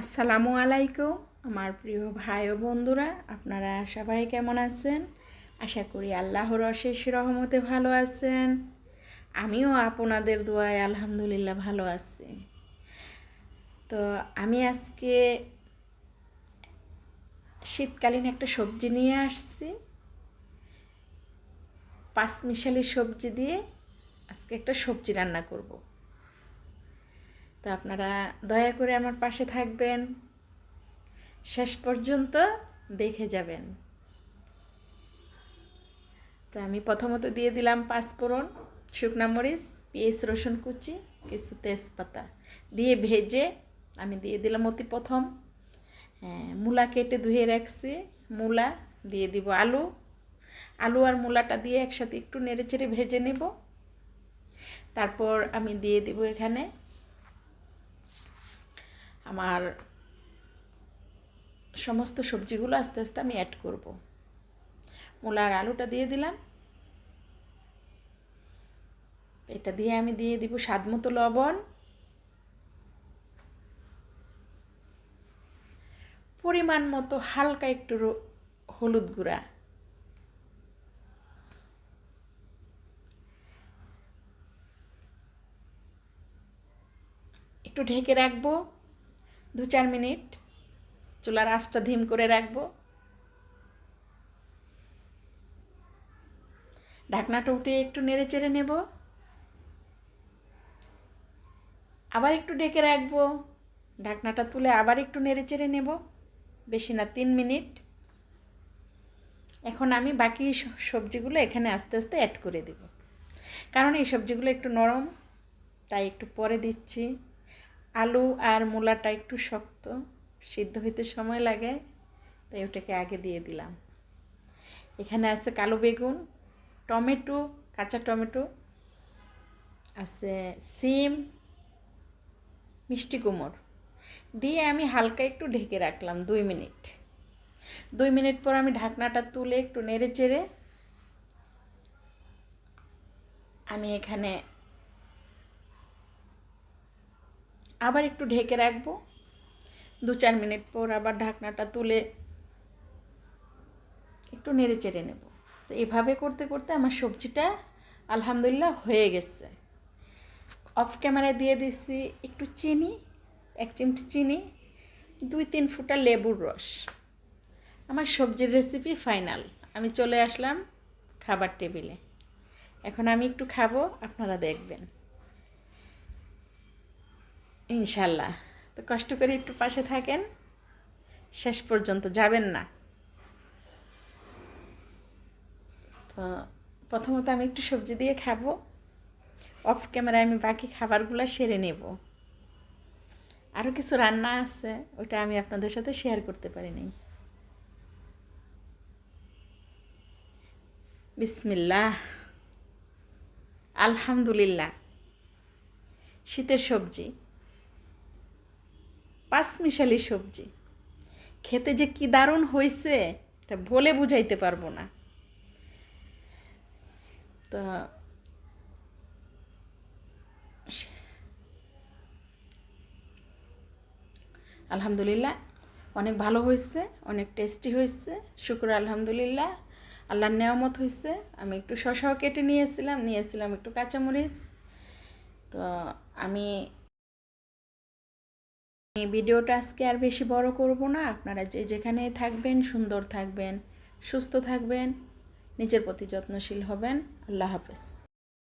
আসসালামু আলাইকুম, আমার প্রিয় ভাই ও বন্ধুরা, আপনারা সবাই কেমন আছেন? আশা করি আল্লাহর অশেষ রহমতে ভালো আছেন। আমিও আপনাদের দোয়ায় আলহামদুলিল্লাহ ভালো আছি। তো আমি আজকে শীতকালীন একটা সবজি নিয়ে আসছি। পাঁচমিশালি সবজি দিয়ে আজকে একটা সবজি রান্না করব। তো আপনারা দয়া করে আমার পাশে থাকবেন। শেষ পর্যন্ত দেখে যাবেন। তো আমি প্রথমত দিয়ে দিলাম পাঁচফোড়ন শুকনা মরিচ পেঁয়াজ রসুন কুচি কিছু তেজপাতা দিয়ে ভেজে আমি দিয়ে দিলাম অতি প্রথম। হ্যাঁ, মূলা কেটে ধুয়ে রাখছি। মূলা দিয়ে দিব আলু। আলু আর মূলাটা দিয়ে একসাথে একটু নেড়ে চেড়ে ভেজে নেব। তারপর আমি দিয়ে দিব এখানে আমার সমস্ত সবজিগুলো আস্তে আস্তে আমি অ্যাড করব। মূলা আর আলুটা দিয়ে দিলাম। এটা দিয়ে আমি দিয়ে দিব স্বাদ মতো লবণ। পরিমাণ মতো হালকা একটু হলুদ গুঁড়া। একটু ঢেকে রাখব। দু চার মিনিট চুলার আঁচটা ধিম করে রাখব। ঢাকনাটা উঠে একটু নেড়ে চেড়ে নেব। আবার একটু ডেকে রাখব। ঢাকনাটা তুলে আবার একটু নেড়ে চেড়ে নেব। বেশি না, তিন মিনিট। এখন আমি বাকি সবজিগুলো এখানে আস্তে আস্তে অ্যাড করে দেব। কারণ এই সবজিগুলো একটু নরম, তাই একটু পরে দিচ্ছি। আলু আর মূলাটা একটু শক্ত, সিদ্ধ হইতে সময় লাগে, তাই ওটাকে আগে দিয়ে দিলাম। এখানে আছে কালো বেগুন, টমেটো, কাঁচা টমেটো, আছে সিম, মিষ্টি কুমড়। দিয়ে আমি হালকা একটু ঢেকে রাখলাম দুই মিনিট। দুই মিনিট পর আমি ঢাকনাটা তুলে একটু নেড়ে চেড়ে আমি এখানে আবার একটু ঢেকে রাখব। দু চার মিনিট পর আবার ঢাকনাটা তুলে একটু নেড়ে চেড়ে নেব। তো এভাবে করতে করতে আমার সবজিটা আলহামদুলিল্লাহ হয়ে গেছে। অফ ক্যামেরায় দিয়ে দিছি একটু চিনি, এক চিমটি চিনি, দুই তিন ফুটা লেবুর রস। আমার সবজির রেসিপি ফাইনাল আমি চলে আসলাম খাবার টেবিলে এখন আমি একটু খাব, আপনারা দেখবেন। ইনশাল্লাহ। তো কষ্ট করে একটু পাশে থাকেন, শেষ পর্যন্ত যাবেন না। তো প্রথমত আমি একটু সবজি দিয়ে খাব, অফ ক্যামেরায় আমি বাকি খাবারগুলো সেরে নেব। আরও কিছু রান্না আছে, ওটা আমি আপনাদের সাথে শেয়ার করতে পারিনি বিসমিল্লাহ। আলহামদুলিল্লাহ। শীতের সবজি। পাঁচমিশালি সবজি। খেতে যে কি দারুণ হয়েছে এটা বলে বুঝাইতে পারব না। তো আলহামদুলিল্লাহ, অনেক ভালো হয়েছে অনেক টেস্টি হয়েছে শুক্র আলহামদুলিল্লাহ, আল্লাহর নেয়ামত হয়েছে আমি একটু শশাও কেটে নিয়েছিলাম নিয়েছিলাম একটু কাঁচামরিচ। তো আমি এই ভিডিওটা আজকে আর বেশি বড় করব না। আপনারা যে যেখানে থাকবেন, সুন্দর থাকবেন, সুস্থ থাকবেন, নিজের প্রতি যত্নশীল হবেন। আল্লাহ হাফেজ।